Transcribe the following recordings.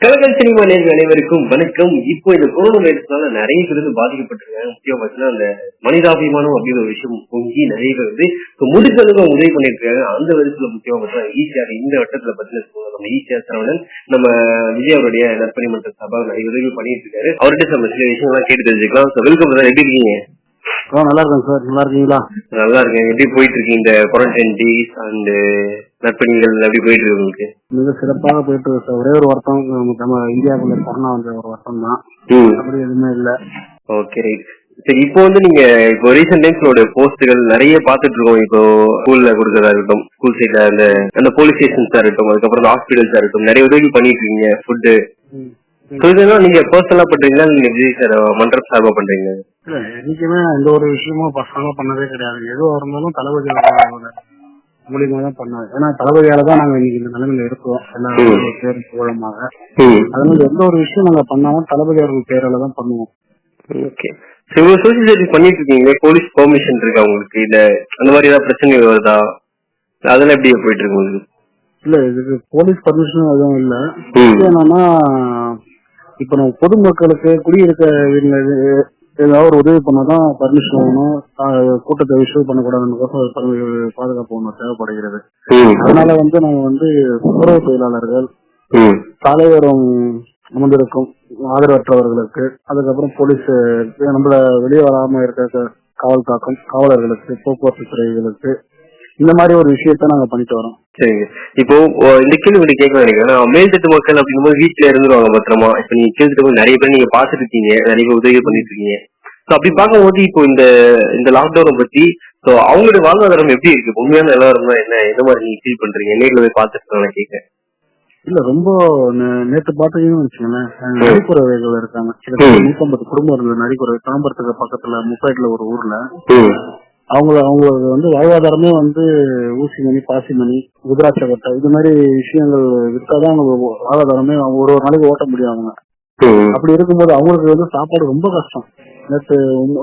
கலக்கல் cinema நேர்கள் அனைவருக்கும் வணக்கம். இப்போ இந்த கொரோனா வைரஸ்னால நிறைய பேர் வந்து பாதிக்கப்பட்டிருக்காங்க. முக்கியமா பார்த்தீங்கன்னா அந்த மனிதாபிமானம் அப்படிங்கிற ஒரு விஷயம் பொங்கி நிறைய பேர் வந்து அளவுக்கு அவங்க உதவி பண்ணிட்டு இருக்காங்க அந்த விதத்துல முக்கியமா பார்த்தீங்கன்னா ஈஸியாக இந்த வட்டத்துல பார்த்தீங்கன்னா நம்ம ஈஸியா சரவணன் நம்ம விஜய் அவருடைய நற்பணி மன்ற சபா நிறைய உதவி பண்ணிட்டு இருக்காரு அவர்கிட்ட நம்ம சில விஷயங்கள்லாம் கேட்டு தெரிஞ்சுக்கலாம். ஸோ வெல்கம் சார் எப்படி இருக்கீங்க? நல்லா இருக்கேன் சார் நல்லா இருக்கீங்களா? நல்லா இருக்கேன். எப்படி போயிட்டு இருக்கு இந்த குவாரண்டைன் டேஸ் அண்ட் நற்பணிகள் எப்படி போயிட்டு இருக்கு. உங்களுக்கு மிக சிறப்பாக போயிட்டு இருக்கு. ஒரே ஒரு வருஷம் நம்ம இந்தியாவுக்குள்ள கொரோனா வந்த ஒரு வருஷம் தான் அப்படி எதுவுமே இல்ல. ஓகே. ரைட் சரி இப்போ வந்து நீங்க இப்போ ரீசெண்ட் டைம்ஸோட போஸ்ட்கள் நிறைய பார்த்துட்டு இருக்கோம். இப்போ ஸ்கூல்ல கொடுக்கறதா இருக்கட்டும் ஸ்கூல் சைட்ல அந்த அந்த போலீஸ் ஸ்டேஷன்ஸா இருக்கட்டும் அதுக்கப்புறம் ஹாஸ்பிட்டல்ஸா இருக்கட்டும் நிறைய உதவி பண்ணிட்டு இருக்கீங்க ஃபுட்டு இதெல்லாம் நீங்க பர்சனலா பண்றீங்களா? நீங்க விஜய் சார் மன்றம் சார்பா பண்றீங்க இல்ல என்னைக்குமே எந்த ஒரு விஷயமும் பசங்களா பண்ணதே கிடையாது. எதுவா இருந்தாலும் தளபதி மூலியமா தான் பண்ணது ஏன்னா தளபதியால தான் நாங்க இன்னைக்கு இந்த நிலைமையில இருக்கோம். எல்லா பேரும் மூலமாக. அதனால எந்த ஒரு விஷயம் நாங்க பண்ணாலும் தளபதி அவர்கள் பேரால தான் பண்ணுவோம். ஓகே. சரி சோசியல் சர்வீஸ் பண்ணிட்டு இருக்கீங்க போலீஸ் பெர்மிஷன் இருக்கா உங்களுக்கு? இல்ல அந்த மாதிரி ஏதாவது பிரச்சனை வருதா? அதெல்லாம் எப்படி போயிட்டு இருக்கு உங்களுக்கு? இல்ல இதுக்கு போலீஸ் பர்மிஷன் எதுவும் இல்ல. என்னன்னா இப்ப நம்ம பொதுமக்களுக்கு குடியிருக்க ஏதாவது ஒரு உதவி பண்ணாதான் பர்மிஷன் வேணும் கூட்டத்தை இஷ்யூ பண்ணக்கூடாதுன்னு பாதுகாப்பு ஒண்ணு தேவைப்படுகிறது. அதனால வந்து நாங்க வந்து துப்புரவு தொழிலாளர்கள் ம். சாலையோரம் அமர்ந்திருக்கும். ஆதரவற்றவர்களுக்கு அதுக்கப்புறம் போலீஸ் நம்மள வெளியே வராம இருக்க காவல் காக்கும் காவலர்களுக்கு போக்குவரத்து துறைகளுக்கு இந்த மாதிரி ஒரு விஷயத்த நாங்க பண்ணிட்டு வரோம். சரிங்க இப்போ இந்த கேள்வி உங்களுக்கு கேட்க நினைக்கிறேன். நான் மேல்தட்டு மக்கள் அப்படிங்கும்போது வீட்டுல இருந்துருவாங்க பத்திரமா. இப்ப நீங்க கேள்விட்டு நிறைய பேர் நீங்க பாத்துட்டு இருக்கீங்க நிறைய பேர் உதவி பண்ணிட்டு இருக்கீங்க சோ அப்படி பார்க்கும்போது இப்போ இந்த இந்த லாக்டவுனை பத்தி சோ அவங்களுடைய வாழ்வாதாரம் எப்படி இருக்கு? உண்மையான நிலவரம் தான் என்ன? எந்த மாதிரி நீங்க ஃபீல் பண்றீங்க? நேர்ல போய் பாத்துட்டு நான் கேட்கறேன். இல்ல ரொம்ப நேத்து பாத்தீங்கன்னு வச்சுக்கோங்களேன். நரிக்குறவைகள் இருக்காங்க. நூத்தம்பது குடும்பம் இருக்குது நரிக்குறவை தாம்பரத்துக்கு பக்கத்துல முப்பேட்ல ஒரு ஊர்ல. அவங்க அவங்களுக்கு வந்து வாழ்வாதாரமே வந்து ஊசி மணி பாசி மணி குதிராட்சை கட்டை இது மாதிரி விஷயங்கள் வித்தாதான் அவங்க வாழ்வாதாரமே ஒரு ஒரு நாளைக்கு ஓட்ட முடியும் அவங்க அப்படி இருக்கும்போது அவங்களுக்கு வந்து சாப்பாடு ரொம்ப கஷ்டம். நேத்து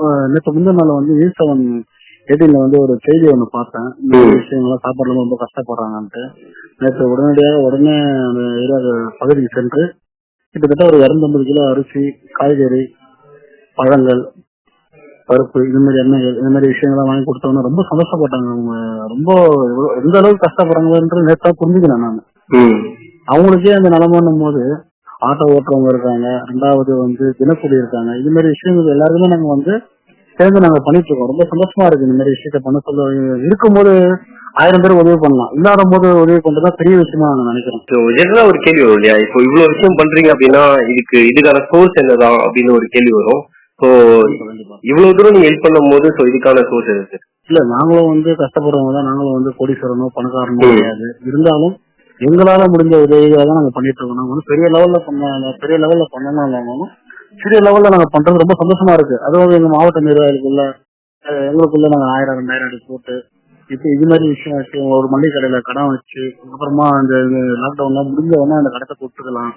அஹ் நேத்து முந்தின நாள் வந்து நியூஸ் செவன் எயிட்டீன்ல வந்து ஒரு செய்தி ஒண்ணு பார்த்தேன். இந்த விஷயங்கள்லாம் சாப்பாடுல ரொம்ப கஷ்டப்படுறாங்கன்ட்டு. நேற்று உடனடியாக உடனே அந்த ஏரியா பகுதிக்கு சென்று கிட்டத்தட்ட ஒரு இரநூத்தம்பது கிலோ அரிசி காய்கறி பழங்கள் பருப்பு இது மாதிரி எண்ணெய்கள் இந்த மாதிரி விஷயங்கள்லாம் வாங்கி கொடுத்தவங்க ரொம்ப சந்தோஷப்பட்டாங்க. அவங்க ரொம்ப எந்த அளவுக்கு கஷ்டப்படுறாங்கன்றது நேற்றா புரிஞ்சுக்கிறேன் நான். அவங்களுக்கே அந்த நிலமன்னும் போது ஆட்டோ ஓட்டுறவங்க இருக்காங்க ரெண்டாவது வந்து தினக்கூலி இருக்காங்க இது மாதிரி விஷயங்கள் எல்லாருக்குமே நாங்க வந்து சேர்ந்து நாங்க பண்ணிட்டு இருக்கோம். ரொம்ப சந்தோஷமா இருக்கு இந்த மாதிரி விஷயத்த பண்ண சொல்ல இருக்கும்போது ஆயிரம் பேர் உதவி பண்ணலாம். இல்லாத போது உதவி பண்றதா பெரிய விஷயமா நாங்க நினைக்கிறோம் ஜெனரலா ஒரு கேள்வி வரும் இல்லையா? இப்போ இவ்வளவு விஷயம் பண்றீங்க அப்படின்னா இதுக்கு இதுக்கான சோர்ஸ் என்னதான் அப்படின்னு ஒரு கேள்வி வரும். ஸோ இவ்வளவு தூரம் நீங்க ஹெல்ப் பண்ணும் போது ஸோ இதுக்கான சோர்ஸ் எது? இல்ல நாங்களும் வந்து கஷ்டப்படுறவங்க தான். நாங்களும் வந்து கோடீஸ்வரனோ பணக்காரனோ கிடையாது. இருந்தாலும் எங்களால முடிஞ்ச உதவிகளை தான் நாங்க பண்ணிட்டு இருக்கோம். நாங்க வந்து பெரிய லெவல்ல பண்ண பெரிய லெவல்ல பண்ணணும் சிறிய லெவல்ல நாங்க பண்றது ரொம்ப சந்தோஷமா இருக்கு. அதுவும் எங்க மாவட்ட நிர்வாகிகளுக்குள்ள எங்களுக்குள்ள நாங்க ஆயிரம் ரெண்டாயிரம் போட்டு இப்போ இது மாதிரி விஷயம் வச்சு ஒரு மளிகை கடையில கடன் வச்சு அப்புறமா இந்த லாக்டவுன்லாம் முடிஞ்ச உடனே அந்த கடத்தை கொடுத்துக்கலாம்.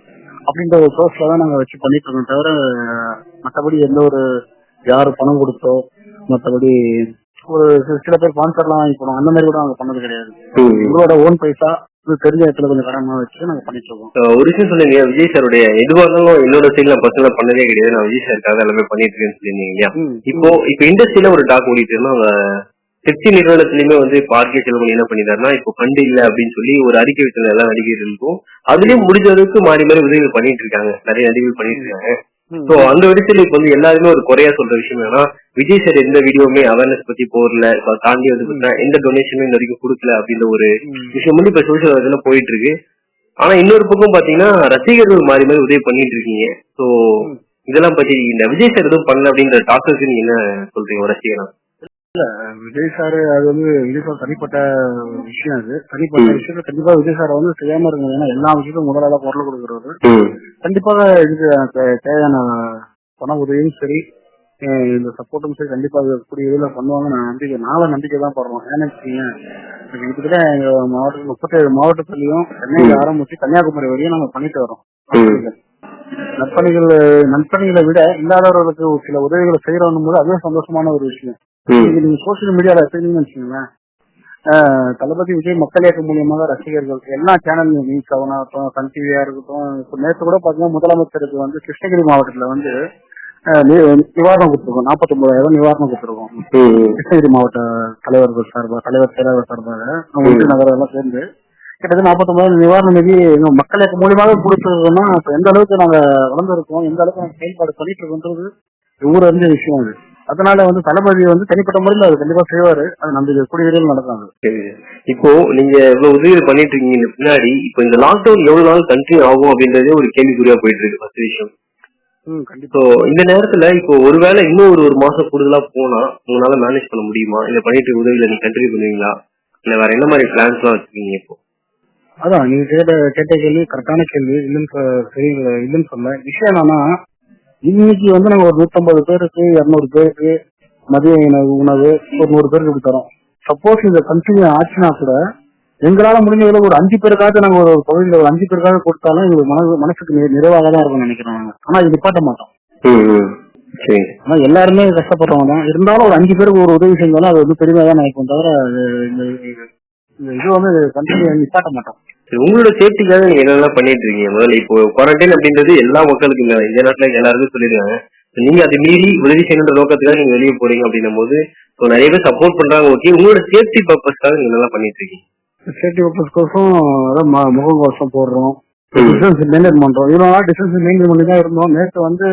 அப்படின்ற ஒரு சோர்ஸ்ல தான் நாங்க வச்சு பண்ணிட்டு இருக்கோம் தவிர மத்தபடி எந்த ஒரு யாரு பணம் கொடுத்தோ மத்தபடி ஒரு சில பேர் ஸ்பான்சர்லாம் வாங்கி போனோம் அந்த மாதிரி கூட நாங்க பண்ணது கிடையாது. உங்களோட ஓன் பைசா தெரிஞ்ச இடத்துல கொஞ்சம் கடன் வச்சு நாங்க பண்ணிட்டு இருக்கோம். ஒரு விஷயம் சொன்னீங்க விஜய் சாருடைய எதுவாக இருந்தாலும் என்னோட சைட்ல பர்சனலா பண்ணதே கிடையாது. நான் விஜய் சாருக்காக எல்லாமே பண்ணிட்டு இருக்கேன்னு சொல்லியிருந்தீங்க இல்லையா? இப்போ இப்போ இண்டஸ்ட்ரியில ஒரு டாக் ஓடிட்டு இருந்தா திருச்சி நிறுவனத்திலயுமே வந்து இப்போ ஆர்கே செல்வன் என்ன பண்ணிட்டாருன்னா இப்போ ஃபண்ட் இல்ல அப்படின்னு சொல்லி ஒரு அறிக்கை வச்சிருந்த எல்லா நடிகர்களுக்கும் அதுலயும் முடிஞ்ச அளவுக்கு மாறி மாறி உதவிகள் பண்ணிட்டு இருக்காங்க. நிறைய நடிகர்கள் பண்ணிட்டு இருக்காங்க. சோ அந்த விடத்துல இப்ப வந்து எல்லாருமே ஒரு குறையா சொல்ற விஷயம் என்னன்னா விஜய் சார் எந்த வீடியோவுமே அவேர்னஸ் பத்தி இப்ப தாண்டி வந்து எந்த டொனேஷனும் இந்த வரைக்கும் கொடுக்கல அப்படின்ற ஒரு விஷயம் வந்து இப்ப சோசியல் மீடியால போயிட்டு இருக்கு. ஆனா இன்னொரு பக்கம் பாத்தீங்கன்னா ரசிகர்கள் மாறி மாறி உதவி பண்ணிட்டு இருக்கீங்க. சோ இதெல்லாம் பத்தி இந்த விஜய் சார் எதுவும் பண்ணல அப்படின்ற டாக்டர்ஸ் நீங்க என்ன சொல்றீங்க ஒரு ரசிகரா விஜய் சார் அது வந்து விஜய் சார் தனிப்பட்ட விஷயம் அது. தனிப்பட்ட விஷயத்த கண்டிப்பா விஜய் சார் வந்து செய்யாம இருங்க. ஏன்னா எல்லா விஷயத்தையும் முதலாளா குரல் கொடுக்கறது. கண்டிப்பாக இதுக்கு தேவையான பண உதவியும் சரி. இந்த சப்போர்ட்டும் சரி. கண்டிப்பா கூடிய இதுல பண்ணுவாங்க நான் நம்பிக்கை நாள நம்பிக்கை தான் படுறோம் ஏன்னு வச்சுக்கீங்க கிட்டத்தட்ட எங்க மாவட்டத்தில் முப்பத்தேழு மாவட்டத்திலையும் சென்னையில ஆரம்பிச்சு கன்னியாகுமரி வரையும் நாங்க பண்ணிட்டு வரோம். நற்பணிகள் நற்பணிகளை விட இல்லாதவர்களுக்கு ஒரு சில உதவிகளை செய்யறோம் போது அதுவே சந்தோஷமான ஒரு விஷயம். இன்னைக்கு நீங்க சோசியல் மீடியால எடுத்தீங்கன்னு வச்சுக்கோங்களேன் தளபதி விஜய் மக்கள் இயக்கம் மூலியமாக ரசிகர்கள் எல்லா சேனல் நியூஸ் செவனாகட்டும் சன் டிவியா இருக்கட்டும் இப்ப நேற்று கூட பாத்தீங்கன்னா முதலமைச்சருக்கு வந்து கிருஷ்ணகிரி மாவட்டத்துல வந்து நிவாரணம் கொடுத்துருக்கோம். நாற்பத்தொன்பதாயிரம் நிவாரணம் கொடுத்துருக்கோம். கிருஷ்ணகிரி மாவட்ட தலைவர்கள் சார்பாக தலைவர் செயலாளர் சார்பாக ஒன்றிய நகரம் எல்லாம் சேர்ந்து கிட்டத்தட்ட நாற்பத்தொன்பதாயிரம் நிவாரண நிதி எங்க மக்கள் இயக்கம் மூலியமாக கொடுத்துருக்கோம்னா இப்ப எந்த அளவுக்கு நாங்க வளர்ந்துருக்கோம் எந்த அளவுக்கு நாங்க செயல்பாடு பண்ணிட்டு இருக்கோன்றது ஊர் அறிஞ்ச விஷயம் அது. அதனால வந்து தளபதி வந்து தனிப்பட்ட முறையில் அது கண்டிப்பா செய்வாரு. அது நம்ம கூடிய விரைவில் நடக்காது. சரி. இப்போ நீங்க இவ்வளவு உதவி பண்ணிட்டு இருக்கீங்க பின்னாடி இப்போ இந்த லாக்டவுன் எவ்வளவு நாள் கண்டினியூ ஆகும் அப்படின்றதே ஒரு கேள்விக்குறியா போயிட்டு இருக்கு ஃபர்ஸ்ட் விஷயம். ஸோ இந்த நேரத்துல இப்போ ஒருவேளை இன்னும் ஒரு ஒரு மாசம் கூடுதலா போனா உங்களால மேனேஜ் பண்ண முடியுமா? இல்ல பண்ணிட்டு உதவியில நீங்க கண்டினியூ பண்ணுவீங்களா? இல்ல வேற என்ன மாதிரி பிளான்ஸ் எல்லாம் வச்சிருக்கீங்க இப்போ? அதான் நீங்க கேட்ட கேட்ட கேள்வி கரெக்டான கேள்வி. இல்லைன்னு இல்லைன்னு சொல்ல விஷயம் என்னன்னா இன்னைக்கு வந்து நாங்க ஒரு நூத்தம்பது பேருக்கு இருநூறு பேருக்கு மதிய உணவு உணவு ஒரு நூறு பேருக்கு இப்படி தரோம். சப்போஸ் இதை கண்டினியூ ஆச்சுன்னா கூட எங்களால முடிஞ்ச அளவு ஒரு அஞ்சு பேருக்காவது நாங்க ஒரு பகுதியில் ஒரு அஞ்சு பேருக்காவது கொடுத்தாலும் எங்களுக்கு மனசு மனசுக்கு நிறைவாக தான் இருக்கும்னு நினைக்கிறோம் நாங்க. ஆனா இது நிப்பாட்ட மாட்டோம். ஆனா எல்லாருமே கஷ்டப்படுறவங்க தான். இருந்தாலும் ஒரு அஞ்சு பேருக்கு ஒரு உதவி செஞ்சாலும் அது வந்து பெருமையா தான் நினைப்போம் தவிர இந்த இந்த இது வந்து கண்டினியூ நிப்பாட்ட மாட்டோம். உங்களோட சேஃப்டிக்காக நீங்க என்னெல்லாம் பண்ணிட்டு இருக்கீங்க? முதல்ல இப்போ குவாரண்டைன் அப்படின்றது எல்லா மக்களுக்கும் இந்த இந்த நாட்டுல எல்லாருக்கும் சொல்லிருக்காங்க நீங்க அதை மீறி உதவி செய்யணுன்ற நோக்கத்துக்காக நீங்க வெளியே போறீங்க அப்படின்னும் போது நிறைய பேர் சப்போர்ட் பண்றாங்க ஓகே உங்களோட சேஃப்டி பர்பஸ்க்காக நீங்க என்னெல்லாம் பண்ணிட்டு இருக்கீங்க? சேஃப்டி பர்பஸ் கோசம் அதான் ம- முகக்கவசம் போடுறோம். டிஸ்டன்ஸ் மெயின்டைன் பண்றோம். இவ்வளவு நாள் டிஸ்டன்ஸ் மெயின்டைன் பண்ணி தான் இருந்தோம். நேற்று வந்து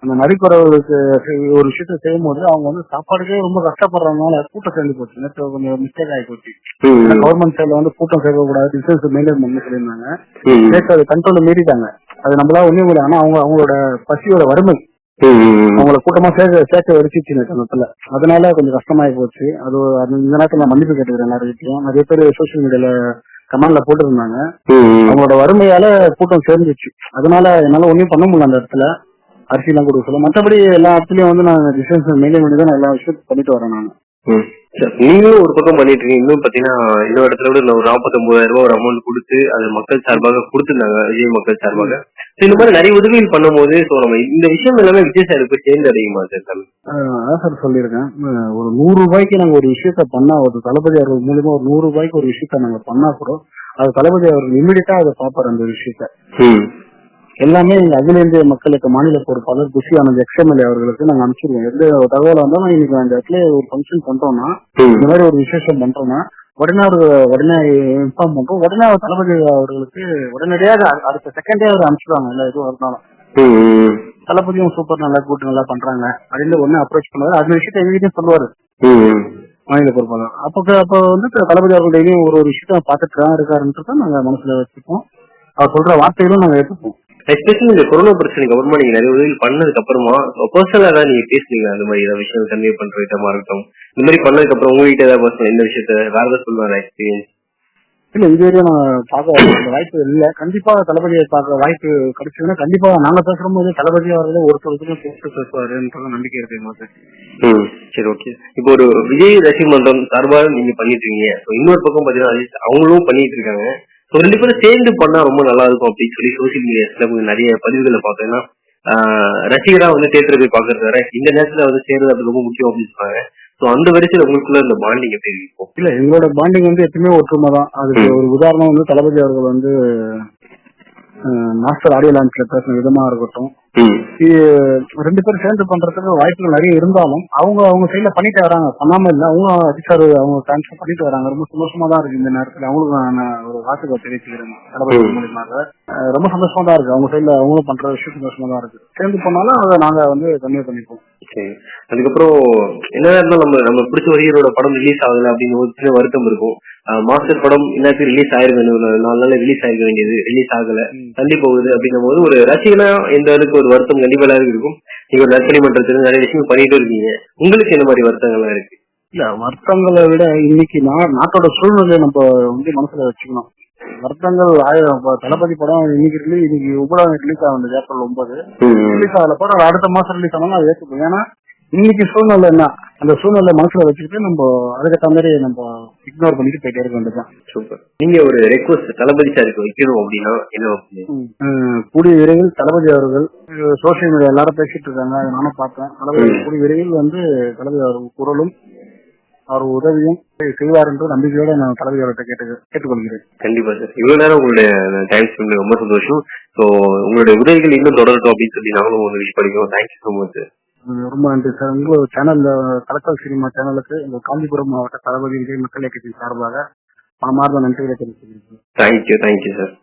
அந்த நரிக்குறவர்களுக்கு செய்- ஒரு விஷயத்த செய்யும் போது அவங்க வந்து சாப்பாடுக்கே ரொம்ப கஷ்டப்படுறதுனால கூட்டம் சேர்ந்து போச்சு. நேற்று கொஞ்சம் மிஸ்டேக் ஆகி போச்சு. கவர்மெண்ட் சைட்ல வந்து கூட்டம் சேர்க்கக்கூடாது டிஸ்டன்ஸ் மெயின்டைன் பண்ண சொல்லியிருந்தாங்க. நேற்று அது கண்ட்ரோல் மீறிட்டாங்க. அது நம்மளால ஒண்ணும் முடியல. ஆனா அவங்க அவங்களோட பசியோட வறுமை. அவங்கள கூட்டமா சேர்க்க சேர்க்க வடிச்சிச்சு இடத்துல அதனால கொஞ்சம் கஷ்டமாயி போச்சு. அது இந்த நேரத்துல நான் மன்னிப்பு கேட்டுக்கிறேன் எல்லாருக்கிட்டையும் நிறைய பேர் சோசியல் மீடியால கமெண்ட்ல போட்டுருந்தாங்க. அவங்களோட வறுமையால கூட்டம் சேர்ந்துச்சு. அதனால என்னால ஒண்ணும் பண்ண முடியல அந்த இடத்துல. அரிசி எல்லாம் கொடுக்க சொல்ல. மற்றபடி எல்லா இடத்துலயும் வந்து நான் டிஸ்டன்ஸ் மெயின்டைன் பண்ணி தான் எல்லா விஷயத்தையும் பண்ணிட்டு வரேன் நான். நீங்களும் ஒரு பக்கம் பண்ணிட்டு இருக்கீங்க. இன்னும் பாத்தீங்கன்னா இன்னொரு இடத்துல விட ஒரு நாற்பத்தொன்பதாயிரம் ரூபாய் ஒரு அமௌண்ட் கொடுத்து அது மக்கள் சார்பாக கொடுத்திருந்தாங்க விஜய் மக்கள் சார்பாக. இந்த மாதிரி நிறைய உதவிகள் பண்ணும்போது நம்ம இந்த விஷயம் எல்லாமே விஜய் சார் போய் சேர்ந்து அடையுமா சார். அதான் சார் சொல்லியிருக்கேன். ஒரு நூறு ரூபாய்க்கு நாங்க ஒரு விஷயத்த பண்ணா ஒரு தளபதி அவர்கள் மூலியமா ஒரு நூறு ரூபாய்க்கு ஒரு விஷயத்த நாங்க பண்ணா கூட அது தளபதி அவர்கள் இமிடியட்டா அதை பார்ப்பாரு அந்த விஷயத்த. எல்லாமே எங்க அகில இந்திய மக்களுக்கு மாநில பொறுப்பாளர் குஷி ஆனந்த் எக்ஸ்எம்எல்ஏ அவர்களுக்கு நாங்க அனுப்பிச்சிருவோம் எந்த தகவல் வந்தாலும் இன்னைக்கு அந்த இடத்துல ஒரு ஃபங்க்ஷன் பண்றோம்னா. இந்த மாதிரி ஒரு விசேஷம் பண்றோம்னா உடனே ஒரு உடனே இன்ஃபார்ம் பண்றோம். உடனே அவர் தளபதி அவர்களுக்கு உடனடியாக அடுத்த செகண்டே அவர் அனுப்பிச்சிடுவாங்க எல்லா எதுவும் இருந்தாலும். தளபதியும் சூப்பர் நல்லா கூட்டு நல்லா பண்றாங்க. அப்படின்னு உடனே அப்ரோச் பண்ணுவாரு. அந்த விஷயத்த எங்ககிட்டயும் சொல்லுவாரு. மாநில பொறுப்பாளர். அப்போ அப்போ வந்து தளபதி அவர்கள் டெய்லியும் ஒரு ஒரு விஷயத்த பார்த்துட்டு தான் இருக்காருன்றத நாங்க மனசுல வச்சுப்போம். அவர் சொல்ற வார்த்தைகளும் நாங்க ஏற்றுப்போம் எஸ்பெஷலி இந்த கொரோனா பிரச்சனைக்கு அப்புறமா நீங்க நிறைய உதவி பண்ணதுக்கு அப்புறமா பர்சனலா தான் நீங்க பேசுனீங்க. அந்த மாதிரி ஏதாவது விஷயம் கன்வே பண்ற விதமா இருக்கட்டும். இந்த மாதிரி பண்ணதுக்கு அப்புறம் உங்ககிட்ட ஏதாவது personal இந்த விஷயத்த வேற சொல்லுவாங்க எக்ஸ்பீரியன்ஸ் இல்ல இது வரையும் நான் பார்க்க வாய்ப்பு இல்ல. கண்டிப்பா தளபதியை பார்க்க வாய்ப்பு கிடைச்சதுன்னா கண்டிப்பா நாங்க பேசுற போது தளபதி அவர்களே ஒருத்தருக்கும் பேசிட்டு பேசுவாருன்ற நம்பிக்கை இருக்கு எங்களுக்கு. ம். சரி ஓகே இப்போ ஒரு விஜய் ரசிகர் மன்றம் சார்பாக நீங்க பண்ணிட்டு இருக்கீங்க. இன்னொரு பக்கம் பாத்தீங்கன்னா அவங்களும் பண்ணிட்டு இருக்காங்க. ஸோ ரெண்டு பேரும் சேர்ந்து பண்ணா ரொம்ப நல்லா இருக்கும் அப்படின்னு சொல்லி சோசியல் மீடியாஸ்ல நிறைய பதிவுகளை பார்த்தேன்னா ரசிகரா வந்து தேட்டர் போய் பாக்குறது வேற இந்த நேரத்துல வந்து சேர்றது அது ரொம்ப முக்கியம் அப்படின்னு சொன்னாங்க ஸோ அந்த வரிசையில் உங்களுக்குள்ள இந்த பாண்டிங் எப்படி இருக்கும்? இல்ல எங்களோட பாண்டிங் வந்து எப்பயுமே ஒற்றுமை தான் அதுக்கு ஒரு உதாரணம் வந்து தளபதி அவர்கள் வந்து மாஸ்டர் ஆடியோ லான்ச்ல பேசின விதமா இருக்கட்டும். ரெண்டு பேரும் சேர்ந்து பண்றதுக்கு வாய்ப்புகள் நிறைய இருந்தாலும் அவங்க அவங்க சைட்ல பண்ணிட்டு வராங்க. பண்ணாம இல்ல. அவங்க அதிசாரு அவங்க டிரான்ஸ்ஃபர் பண்ணிட்டு வராங்க. ரொம்ப சந்தோஷமா தான் இருக்கு இந்த நேரத்துல. அவங்களுக்கு நான் ஒரு வாழ்த்துக்கள் தெரிவிச்சுக்கிறேன். தளபதி மூலியமாக. ரொம்ப சந்தோஷமா தான் இருக்கு. அவங்க சைட்ல அவங்களும் பண்ற விஷயம் சந்தோஷமா தான் இருக்கு. சேர்ந்து பண்ணாலும் அதை நாங்க வந்து கம்மியா பண்ணிப்போம். அதுக்கப்புறம் என்ன இருந்தாலும் நம்ம நம்ம பிடிச்ச ஒரு ஹீரோட படம் ரிலீஸ் ஆகல அப்படின்னு ஒரு சின்ன வருத்தம் இருக்கும். மாஸ்டர் படம் எல்லாத்தையும் ரிலீஸ் ஆயிருக்க நாலு நாள் ரிலீஸ் ஆயிருக்க வேண்டியது ரிலீஸ் ஆகல. தள்ளி போகுது அப்படின்னும் போது ஒரு ரசிகனா எந்த அளவுக்கு ஒரு வருத்தம் கண்டிப்பா இருக்கும். நீங்க ஒரு நற்சனி மன்றத்துல நிறைய விஷயம் பண்ணிட்டு இருக்கீங்க. உங்களுக்கு என்ன மாதிரி வருத்தங்கள்லாம் இருக்கு? இல்ல வருத்தங்களை விட இன்னைக்கு நாட்டோட சூழ்நிலையை நம்ம வந்து மனசுல வச்சுக்கணும். வருத்தங்கள் ஆயிரம் தளபதி படம் இன்னைக்கு ரிலீஸ் இன்னைக்கு உபடம் ரிலீஸ் ஆகுது ஏப்ரல் ஒன்பது. ரிலீஸ் ஆகல படம் அடுத்த மாசம் ரிலீஸ் ஆனாலும் அது ஏற்றுக்கும் ஏன்னா இன்னைக்கு சூழ்நிலை என்ன? அந்த சூழ்நிலை மனசுல வச்சுக்கிட்டு நம்ம அதுக்கேற்ற மாதிரி நம்ம இக்னோர் பண்ணிட்டு போயிட்டே இருக்க வேண்டியதுதான். சூப்பர் நீங்க ஒரு ரெக்வஸ்ட் தளபதி சாருக்கு வைக்கணும் அப்படின்னா என்ன கூடிய விரைவில் தளபதி அவர்கள் சோசியல் மீடியா எல்லாரும் பேசிட்டு இருக்காங்க அதை நானும் பார்த்தேன் தளபதி. கூடிய விரைவில் வந்து தளபதி அவர்கள் குரலும் அவர் உதவியும் செய்வார் என்று நம்பிக்கையோட நான் தளபதி அவர்கிட்ட கேட்டு கேட்டுக்கொள்கிறேன். கண்டிப்பா சார் இவ்வளவு நேரம் உங்களுடைய டைம் ஸ்பெண்ட் ரொம்ப சந்தோஷம். ஸோ உங்களுடைய உதவிகள் இன்னும் தொடரட்டும் அப்படின்னு சொல்லி நாங்களும் வந்து விஷ் பண்ணிக்கிறோம் தேங்க்யூ ஸோ மச் சார் ரொம்ப நன்றி சார். உங்க சேனல்ல கலக்கல் சினிமா சேனலுக்கு உங்க காஞ்சிபுரம் மாவட்ட தளபதி விஜய் மக்கள் இயக்கத்தின் சார்பாக மனமார்ந்த நன்றிகளை தெரிவித்துக்கிறேன் தேங்க்யூ தேங்க்யூ சார்